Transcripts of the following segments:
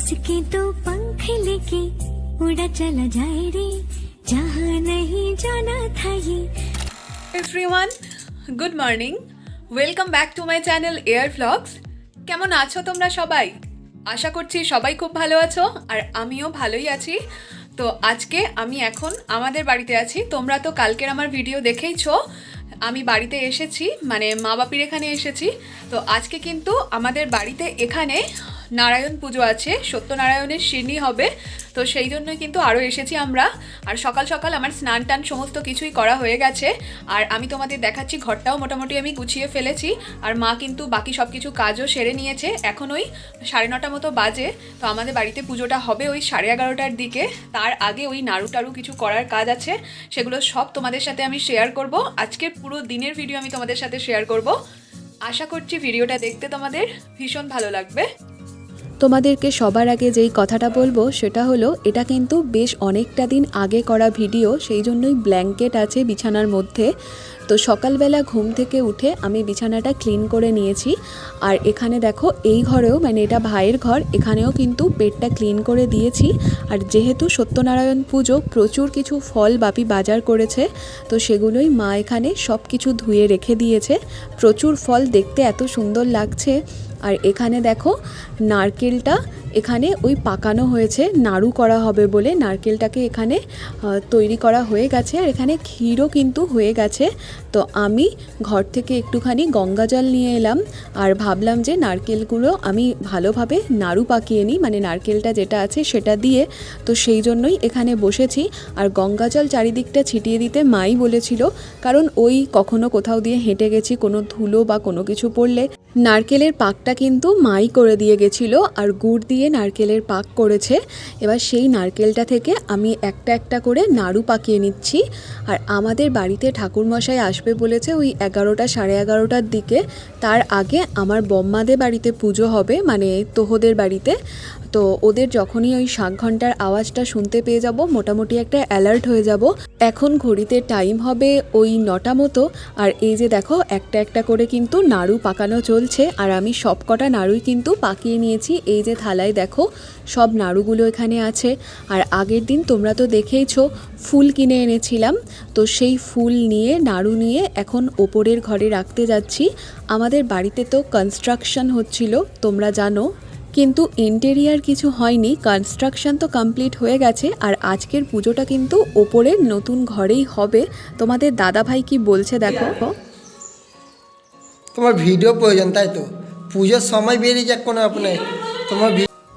इसके तो पंख लेके उड़ा चला जाए रे जहाँ नहीं जाना था ये everyone good morning welcome back to my channel air vlogs কেমন আছো তোমরা সবাই আশা করছি সবাই খুব ভালো আছো আর আমিও ভালোই আছি তো আজকে আমি এখন আমাদের বাড়িতে আছি তোমরা তো কালকের আমার ভিডিও দেখেইছো আমি বাড়িতে এসেছি মানে মা বাপির এখানে এসেছি তো আজকে কিন্তু আমাদের বাড়িতে এখানে নারায়ণ পুজো আছে, সত্যনারায়ণের সিন্নি হবে, তো সেই জন্যই কিন্তু আরও এসেছি আমরা। আর সকাল সকাল আমার স্নান টান সমস্ত কিছুই করা হয়ে গেছে। আর আমি তোমাদের দেখাচ্ছি, ঘরটাও মোটামুটি আমি গুছিয়ে ফেলেছি। আর মা কিন্তু বাকি সব কিছু কাজও সেরে নিয়েছে। এখন ওই সাড়ে নটা মতো বাজে, তো আমাদের বাড়িতে পুজোটা হবে ওই সাড়ে এগারোটার দিকে। তার আগে ওই নাড়ু টাড়ু কিছু করার কাজ আছে, সেগুলো সব তোমাদের সাথে আমি শেয়ার করব। আজকের পুরো দিনের ভিডিও আমি তোমাদের সাথে শেয়ার করব। আশা করছি ভিডিওটা দেখতে তোমাদের ভীষণ ভালো লাগবে। তোমাদেরকে সবার আগে যেই কথাটা বলব সেটা হলো, এটা কিন্তু বেশ অনেকটা দিন আগে করা ভিডিও, সেই জন্যই ব্ল্যাঙ্কেট আছে বিছানার মধ্যে। তো সকালবেলা ঘুম থেকে উঠে আমি বিছানাটা ক্লিন করে নিয়েছি। আর এখানে দেখো, এই ঘরেও মানে এটা ভাইয়ের ঘর, এখানেও কিন্তু পেটটা ক্লিন করে দিয়েছি। আর যেহেতু সত্যনারায়ণ পুজো, প্রচুর কিছু ফল বাপি বাজার করেছে, তো সেগুলোই মা এখানে সব কিছু ধুয়ে রেখে দিয়েছে। প্রচুর ফল দেখতে এত সুন্দর লাগছে। আর এখানে দেখো নারকেলটা এখানে ওই পাকানো হয়েছে, নাড়ু করা হবে বলে। নারকেলটাকে এখানে তৈরি করা হয়ে গেছে আর এখানে ক্ষীরও কিন্তু হয়ে গেছে। তো আমি ঘর থেকে একটুখানি গঙ্গা জল নিয়ে এলাম আর ভাবলাম যে নারকেলগুলো আমি ভালোভাবে নাড়ু পাকিয়ে নিই মানে নারকেলটা যেটা আছে সেটা দিয়ে। তো সেই জন্যই এখানে বসেছি আর গঙ্গা জল চারিদিকটা ছিটিয়ে দিতে মাই বলেছিল, কারণ ওই কখনো কোথাও দিয়ে হেঁটে গেছি, কোনো ধুলো বা কোনো কিছু পড়লে। নারকেলের পাকটা কিন্তু মাই করে দিয়ে গেছিল আর গুড় দিয়ে নারকেলের পাক করেছে। এবার সেই নারকেলটা থেকে আমি একটা একটা করে নাড়ু পাকিয়ে নিচ্ছি। আর আমাদের বাড়িতে ঠাকুরমশাই আসবে বলেছে ওই এগারোটা সাড়ে এগারোটার দিকে। তার আগে আমার বম্মাদের বাড়িতে পুজো হবে মানে তোহদের বাড়িতে। তো ওদের যখনই ওই শাক ঘণ্টার আওয়াজটা শুনতে পেয়ে যাব, মোটামুটি একটা অ্যালার্ট হয়ে যাব। এখন ঘড়িতে টাইম হবে ওই নটা মতো, আর এই যে দেখো, একটা একটা করে কিন্তু নাড়ু পাকানো চলছে, আর আমি সব কটা নাড়ুই কিন্তু পাকিয়ে নিয়েছি। এই যে থালায় দেখো, সব নাড়ুগুলো এখানে আছে। আর আগের দিন তোমরা তো দেখেইছো, ফুল কিনে এনেছিলাম। তো সেই ফুল নিয়ে, নাড়ু নিয়ে এখন ওপরের ঘরে রাখতে যাচ্ছি। আমাদের বাড়িতে তো কনস্ট্রাকশন হচ্ছিল, তোমরা জানো। কিন্তু ইন্টেরিয়ার কিছু হয়নি কনস্ট্রাকশন তো কমপ্লিট হয়ে গেছে আর আজকের পুজোটা কিন্তু ওপরের নতুন ঘরেই হবে। তোমাদের দাদা ভাই কি বলছে দেখো। তোমার ভিডিও প্রয়োজন তাই তো? পুজোর সময় বেরিয়ে যাক কোনো আপনার তোমার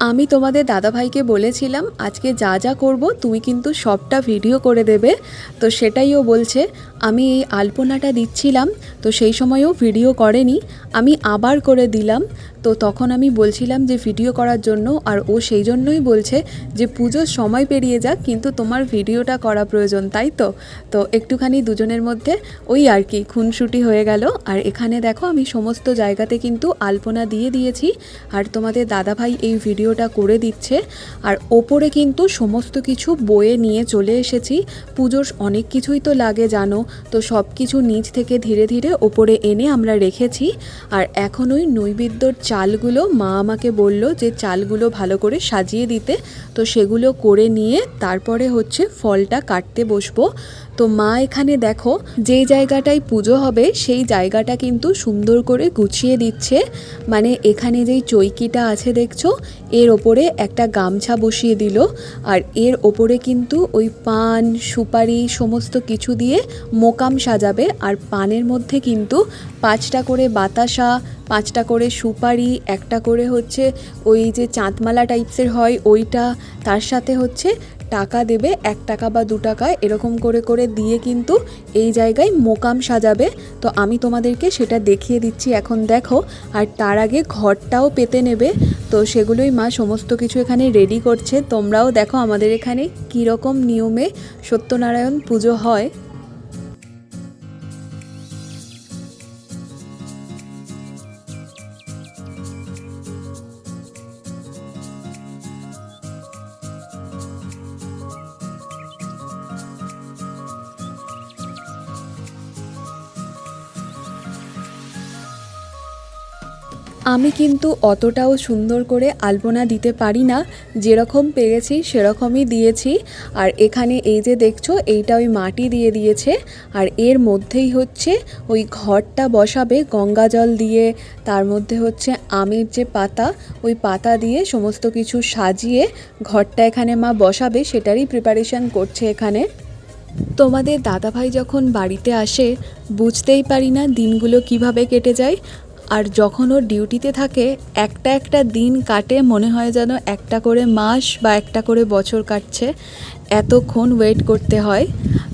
আমি তোমাদের দাদাভাইকে বলেছিলাম আজকে যা যা করব তুমি কিন্তু সবটা ভিডিও করে দেবে। তো সেটাই ও বলছে আমি এই আলপনাটা দিচ্ছিলাম তো সেই সময়ও ভিডিও করেনি। আমি আবার করে দিলাম তো তখন আমি বলছিলাম যে ভিডিও করার জন্য, আর ও সেই জন্যই বলছে যে পুজোর সময় পেরিয়ে যাক, কিন্তু তোমার ভিডিওটা করা প্রয়োজন, তাই তো? তো একটুখানি দুজনের মধ্যে ওই আর কি, খুনসুটি হয়ে গেল। আর এখানে দেখো, আমি সমস্ত জায়গাতে কিন্তু আলপনা দিয়ে দিয়েছি, আর তোমাদের দাদাভাই এই ভিডিওটা করে দিচ্ছে। আর ওপরে কিন্তু সমস্ত কিছু বয়ে নিয়ে চলে এসেছি। পুজোর অনেক কিছুই তো লাগে, জানো? তো সব কিছু নিচ থেকে ধীরে ধীরে ওপরে এনে আমরা রেখেছি। আর এখন ওই নৈবেদ্যর চালগুলো মা আমাকে বলল যে চালগুলো ভালো করে সাজিয়ে দিতে। তো সেগুলো করে নিয়ে তারপরে হচ্ছে ফলটা কাটতে বসবো। তো মা এখানে দেখো যেই জায়গাটায় পুজো হবে, সেই জায়গাটা কিন্তু সুন্দর করে গুছিয়ে দিচ্ছে। মানে এখানে যেই চৈকিটা আছে দেখছ, এর ওপরে একটা গামছা বসিয়ে দিল। আর এর ওপরে কিন্তু ওই পান, সুপারি সমস্ত কিছু দিয়ে মোকাম সাজাবে। আর পানের মধ্যে কিন্তু পাঁচটা করে বাতাসা, পাঁচটা করে সুপারি, একটা করে হচ্ছে ওই যে চাঁদমালা টাইপসের হয়, ওইটা, তার সাথে হচ্ছে টাকা দেবে, এক টাকা বা দু টাকা এরকম করে করে দিয়ে কিন্তু এই জায়গায় মোকাম সাজাবে। তো আমি তোমাদেরকে সেটা দেখিয়ে দিচ্ছি। এখন দেখো, আর তার আগে ঘরটাও পেতে নেবে। তো সেগুলোই মা সমস্ত কিছু এখানে রেডি করছে। তোমরাও দেখো আমাদের এখানে কীরকম নিয়মে সত্যনারায়ণ পুজো হয়। আমি কিন্তু অতটাও সুন্দর করে আলপনা দিতে পারি না। যেরকম পেরেছি, সেরকমই দিয়েছি। আর এখানে এই যে দেখছ, এইটা ওই মাটি দিয়ে দিয়েছে। আর এর মধ্যেই হচ্ছে ওই ঘরটা বসাবে গঙ্গা জল দিয়ে। তার মধ্যে হচ্ছে আমের যে পাতা, ওই পাতা দিয়ে সমস্ত কিছু সাজিয়ে ঘরটা এখানে মা বসাবে, সেটারই প্রিপারেশন করছে এখানে। তোমাদের দাদাভাই যখন বাড়িতে আসে, বুঝতেই পারি না দিনগুলো কীভাবে কেটে যায়। আর যখন ও ডিউটিতে থাকে, একটা একটা দিন কাটে, মনে হয় যেন একটা করে মাস বা একটা করে বছর কাটছে, এতক্ষণ ওয়েট করতে হয়।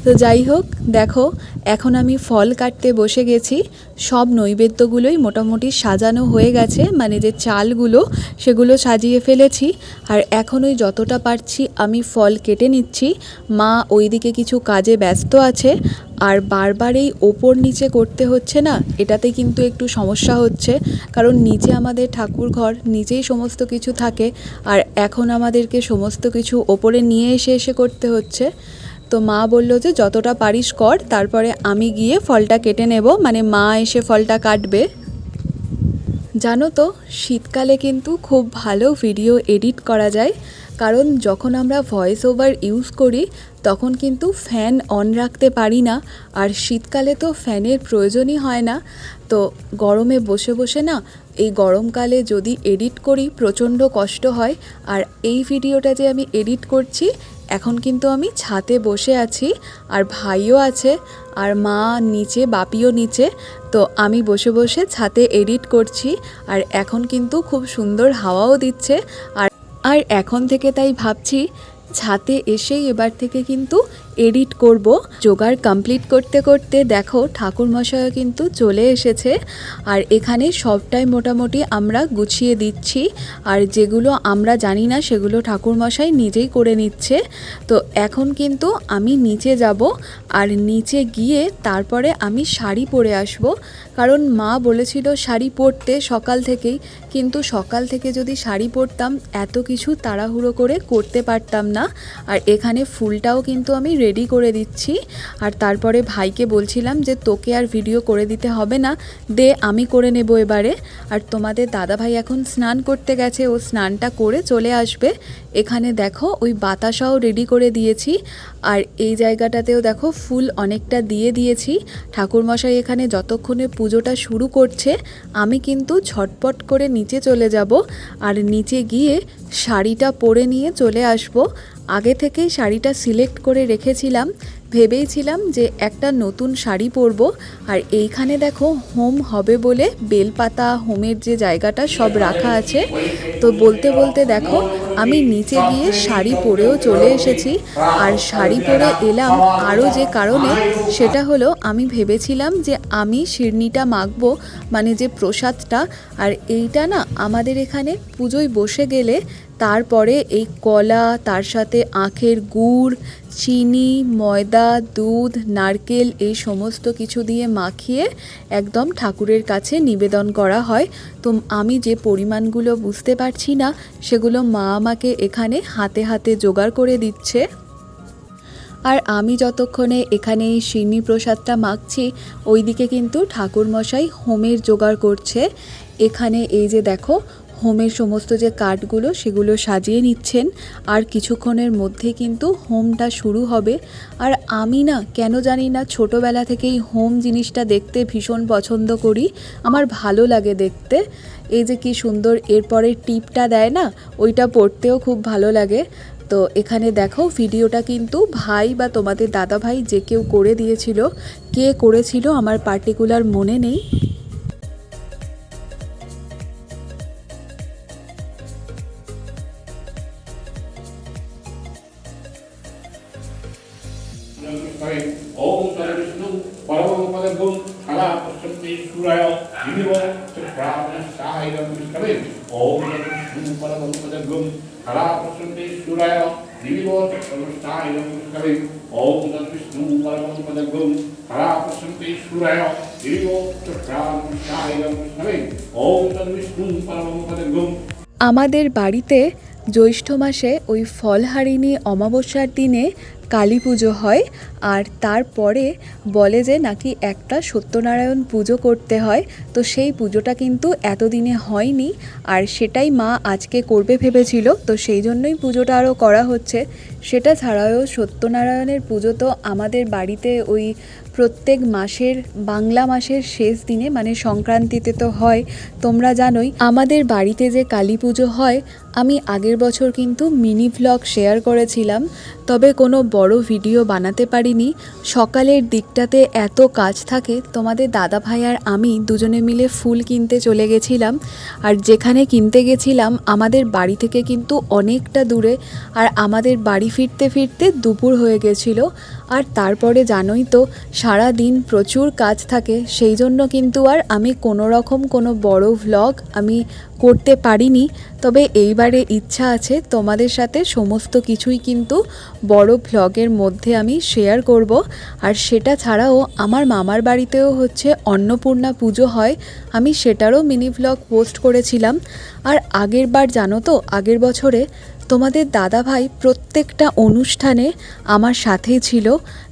তো যাই হোক, দেখো, এখন আমি ফল কাটতে বসে গেছি। সব নৈবেদ্যগুলোই মোটামুটি সাজানো হয়ে গেছে মানে যে চালগুলো, সেগুলো সাজিয়ে ফেলেছি। আর এখন ওই যতটা পারছি আমি ফল কেটে নিচ্ছি। মা ওইদিকে কিছু কাজে ব্যস্ত আছে। আর বারবার এই ওপর নিচে করতে হচ্ছে না, এটাতে কিন্তু একটু সমস্যা হচ্ছে। কারণ নিচে আমাদের ঠাকুর ঘর, নিচেই সমস্ত কিছু থাকে, আর এখন আমাদেরকে সমস্ত কিছু ওপরে নিয়ে এসে এসে করতে হচ্ছে। তো মা বলল যে, যতটা পারিস কর, তারপরে আমি গিয়ে ফলটা কেটে নেব। মানে মা এসে ফলটা কাটবে। জানো তো, শীতকালে কিন্তু খুব ভালো ভিডিও এডিট করা যায়। কারণ যখন আমরা ভয়েস ওভার ইউজ করি, তখন কিন্তু ফ্যান অন রাখতে পারি না। আর শীতকালে তো ফ্যানের প্রয়োজনই হয় না। তো গরমে বসে বসে না, এই গরমকালে যদি এডিট করি, প্রচণ্ড কষ্ট হয়। আর এই ভিডিওটা যে আমি এডিট করছি, এখন কিন্তু আমি ছাতে বসে আছি, আর ভাইও আছে, আর মা নিচে, বাপিও নিচে। তো আমি বসে বসে ছাতে এডিট করছি, আর এখন কিন্তু খুব সুন্দর হাওয়াও দিচ্ছে। আর আর এখন থেকে তাই ভাবছি ছাতে এসেই এবার থেকে কিন্তু এডিট করব। জোগাড় কমপ্লিট করতে করতে দেখো ঠাকুরমশাইও কিন্তু চলে এসেছে। আর এখানে সবটাই মোটামুটি আমরা গুছিয়ে দিচ্ছি। আর যেগুলো আমরা জানি না সেগুলো ঠাকুরমশাই নিজেই করে নিচ্ছে। তো এখন কিন্তু আমি নিচে যাব আর নিচে গিয়ে তারপরে আমি শাড়ি পরে আসব। কারণ মা বলেছিল শাড়ি পরতে সকাল থেকেই। কিন্তু সকাল থেকে যদি শাড়ি পরতাম, এত কিছু তাড়াহুড়ো করে করতে পারতাম না। আর এখানে ফুলটাও কিন্তু আমি রেডি করে দিচ্ছি। আর তারপরে ভাইকে বলছিলাম যে, তোকে আর ভিডিও করে দিতে হবে না। দে, আমি করে নেব এবারে। আর তোমাদের দাদা ভাই এখন স্নান করতে গেছে। ও স্নানটা করে চলে আসবে। এখানে দেখো, ওই বাতাসাও রেডি করে দিয়েছি। আর এই জায়গাটাতেও দেখো, ফুল অনেকটা দিয়ে দিয়েছি। ঠাকুরমশাই এখানে যতক্ষণে পুজোটা শুরু করছে, আমি কিন্তু ঝটপট করে নিচে চলে যাব। আর নিচে গিয়ে শাড়িটা পরে নিয়ে চলে আসব। আগে থেকেই শাড়িটা সিলেক্ট করে রেখেছিলাম, ভেবেইছিলাম যে একটা নতুন শাড়ি পরব। আর এইখানে দেখো, হোম হবে বলে বেলপাতা, হোমের যে জায়গাটা সব রাখা আছে। তো বলতে বলতে দেখো, আমি নিচে গিয়ে শাড়ি পরেও চলে এসেছি। আর শাড়ি পরে এলাম আরও যে কারণে, সেটা হলো আমি ভেবেছিলাম যে আমি শিরনিটা মাখবো মানে যে প্রসাদটা। আর এইটা না আমাদের এখানে পুজোয় বসে গেলে তারপরে এই কলা, তার সাথে আখের গুড়, চিনি, ময়দা, দুধ, নারকেল এই সমস্ত কিছু দিয়ে মাখিয়ে একদম ঠাকুরের কাছে নিবেদন করা হয়। তো আমি যে পরিমাণগুলো বুঝতে পারছি না, সেগুলো মা আমাকে এখানে হাতে হাতে জোগাড় করে দিচ্ছে। আর আমি যতক্ষণে এখানে এই সিন্নি প্রসাদটা মাখছি, ওইদিকে কিন্তু ঠাকুরমশাই হোমের জোগাড় করছে। এখানে এই যে দেখো হোমের সমস্ত যে কাঠগুলো সেগুলো সাজিয়ে নিচ্ছেন। আর কিছুক্ষণের মধ্যে কিন্তু হোমটা শুরু হবে। আর আমি না, কেন জানি না, ছোটোবেলা থেকেই হোম জিনিসটা দেখতে ভীষণ পছন্দ করি। আমার ভালো লাগে দেখতে। এই যে কি সুন্দর, এরপরে টিপটা দেয় না, ওইটা পড়তেও খুব ভালো লাগে। তো এখানে দেখো, ভিডিওটা কিন্তু ভাই বা তোমাদের দাদা ভাই যে কেউ করে দিয়েছিল, কে করেছিল আমার পার্টিকুলার মনে নেই। परमं पदगुं कला प्रसन्नेश्वराय विनिवो चक्रावणसायं विष्णवे ओम सर्वविष्णु परमं पदगुं আমাদের বাড়িতে জ্যৈষ্ঠ মাসে ওই ফলহারিণী অমাবস্যার দিনে কালী পুজো হয় আর তারপরে বলে যে নাকি একটা সত্যনারায়ণ পুজো করতে হয়। তো সেই পুজোটা কিন্তু এতদিনে হয়নি আর সেটাই মা আজকে করবে ভেবেছিল। তো সেই জন্যই পুজোটা আরও করা হচ্ছে। সেটা ছাড়াও সত্যনারায়ণের পুজো তো আমাদের বাড়িতে ওই প্রত্যেক মাসের, বাংলা মাসের শেষ দিনে মানে সংক্রান্তিতে তো হয়, তোমরা জানোই, আমাদের বাড়িতে যে কালী পুজো হয়, আমি আগের বছর কিন্তু মিনি ভ্লগ শেয়ার করেছিলাম, তবে কোনো বড় ভিডিও বানাতে পারিনি। সকালের দিকটাতে এত কাজ থাকে, তোমাদের দাদা ভাই আর আমি দুজনে মিলে ফুল কিনতে চলে গেছিলাম, আর যেখানে কিনতে গেছিলাম, আমাদের বাড়ি থেকে কিন্তু অনেকটা দূরে, আর আমাদের বাড়ি ফিরতে ফিরতে দুপুর হয়ে গেছিল, আর তারপরে জানোই তো সারা দিন প্রচুর কাজ থাকে, সেই জন্য কিন্তু আর আমি কোনো রকম কোনো বড় ভ্লগ আমি করতে পারিনি। তবে এইবারে ইচ্ছা আছে তোমাদের সাথে সমস্ত কিছুই কিন্তু বড় ভ্লগের মধ্যে আমি শেয়ার করব। আর সেটা ছাড়াও আমার মামার বাড়িতেও হচ্ছে অন্নপূর্ণা পুজো হয়, আমি সেটারও মিনি ভ্লগ পোস্ট করেছিলাম। আর আগের বার জানো তো, আগের বছরে তোমাদের দাদাভাই প্রত্যেকটা অনুষ্ঠানে আমার সাথেই ছিল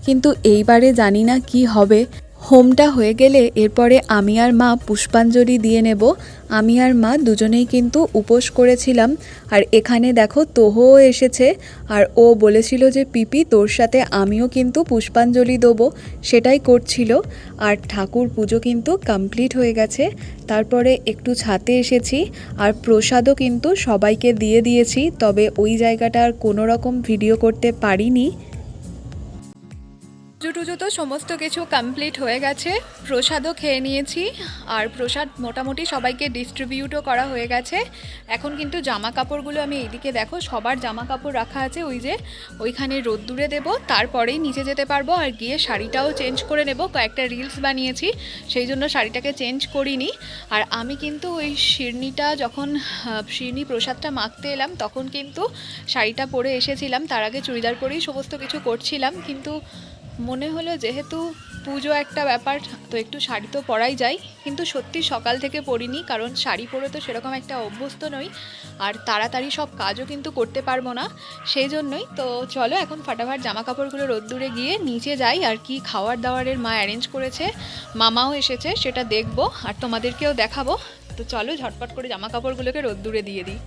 কিন্তু এইবারে জানি না কি হবে। হোমটা হয়ে গেলে এরপরে আমি আর মা পুষ্পাঞ্জলি দিয়ে নেব। আমি আর মা দুজনেই কিন্তু উপোস করেছিলাম। আর এখানে দেখো তোহও এসেছে। আর ও বলেছিল যে, পিপি, তোর সাথে আমিও কিন্তু পুষ্পাঞ্জলি দেবো। সেটাই করছিল। আর ঠাকুর পুজো কিন্তু কমপ্লিট হয়ে গেছে। তারপরে একটু ছাতে এসেছি। আর প্রসাদও কিন্তু সবাইকে দিয়ে দিয়েছি। তবে ওই জায়গাটা আর কোনো রকম ভিডিও করতে পারিনি। পুজো টুজো তো সমস্ত কিছু কমপ্লিট হয়ে গেছে। প্রসাদও খেয়ে নিয়েছি। আর প্রসাদ মোটামুটি সবাইকে ডিস্ট্রিবিউটও করা হয়ে গেছে। এখন কিন্তু জামা কাপড়গুলো আমি এইদিকে দেখো, সবার জামা কাপড় রাখা আছে ওই যে, ওইখানে রোদ্দুরে দেব, তারপরেই নিচে যেতে পারব আর গিয়ে শাড়িটাও চেঞ্জ করে নেব। কয়েকটা রিলস বানিয়েছি, সেই জন্য শাড়িটাকে চেঞ্জ করিনি। আর আমি কিন্তু ওই শিরনিটা যখন শিরনি প্রসাদটা মাখতে এলাম, তখন কিন্তু শাড়িটা পরে এসেছিলাম। তার আগে চুড়িদার পরেই সমস্ত কিছু করছিলাম, কিন্তু মনে হলো যেহেতু পুজো একটা ব্যাপার, তো একটু শাড়ি তো পরাই যায়। কিন্তু সত্যি সকাল থেকে পরিনি, কারণ শাড়ি পরে তো সেরকম একটা অভ্যস্ত নই। আর তাড়াতাড়ি সব কাজও কিন্তু করতে পারব না, সেই জন্যই। তো চলো এখন ফাটাফাট জামা কাপড়গুলো রোদ্দুরে গিয়ে নিচে যাই, আর কি খাওয়ার দাওয়ারের মা অ্যারেঞ্জ করেছে। মামাও এসেছে, সেটা দেখব, আর তোমাদেরকেও দেখাবো। তো চলো ঝটপট করে জামা কাপড়গুলোকে রোদ্দুরে দিয়ে দিই।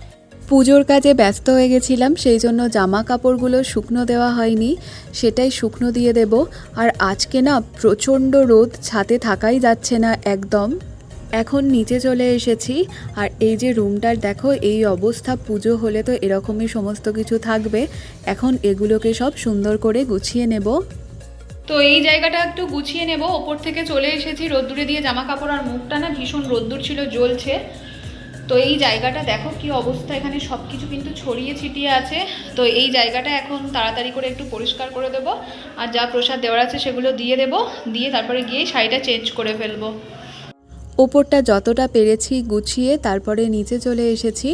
পুজোর কাজে ব্যস্ত হয়ে গেছিলাম, সেই জন্য জামা কাপড়গুলো শুকনো দেওয়া হয়নি, সেটাই শুকনো দিয়ে দেব। আর আজকে না প্রচণ্ড রোদ ছাতে থাকাই যাচ্ছে না একদম। এখন নিচে চলে এসেছি, আর এই যে রুমটার দেখো, এই অবস্থা, পুজো হলে তো এরকমই সমস্ত কিছু থাকবে। এখন এগুলোকে সব সুন্দর করে গুছিয়ে নেব। তো এই জায়গাটা একটু গুছিয়ে নেব, ওপর থেকে চলে এসেছি রোদ্দুরে দিয়ে জামা কাপড় আর মুখটা না ভীষণ রোদ্দুর ছিল, জ্বলছে। তো এই জায়গাটা দেখো কি অবস্থা, এখানে সব কিছু কিন্তু ছড়িয়ে ছিটিয়ে আছে। তো এই জায়গাটা এখন তাড়াতাড়ি করে একটু পরিষ্কার করে দেবো। আর যা প্রসাদ দেওয়ার আছে সেগুলো দিয়ে দেবো। দিয়ে তারপরে গিয়ে শাড়িটা চেঞ্জ করে ফেলব। ওপরটা যতটা পেরেছি গুছিয়ে তারপরে নিচে চলে এসেছি।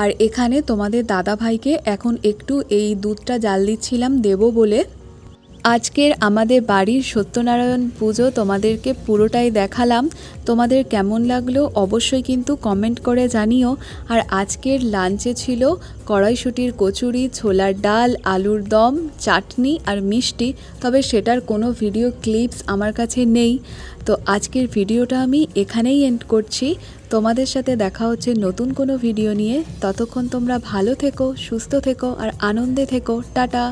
আর এখানে তোমাদের দাদা ভাইকে এখন একটু এই দুধটা জাল দিচ্ছিলাম দেবো বলে। আজকের আমাদের বাড়ির সত্যনারায়ণ পুজো তোমাদেরকে পুরোটাই দেখালাম। তোমাদের কেমন লাগল অবশ্যই কিন্তু কমেন্ট করে জানিও। আর আজকের লাঞ্চে ছিল কড়াইশুটির কচুরি, ছোলার ডাল, আলুর দম, চাটনি আর মিষ্টি। তবে সেটার কোনো ভিডিও ক্লিপস আমার কাছে নেই। তো আজকের ভিডিওটা আমি এখানেই এন্ড করছি। তোমাদের সাথে দেখা হচ্ছে নতুন কোনো ভিডিও নিয়ে। ততক্ষণ তোমরা ভালো থেকো, সুস্থ থেকো আর আনন্দে থেকো। টাটা।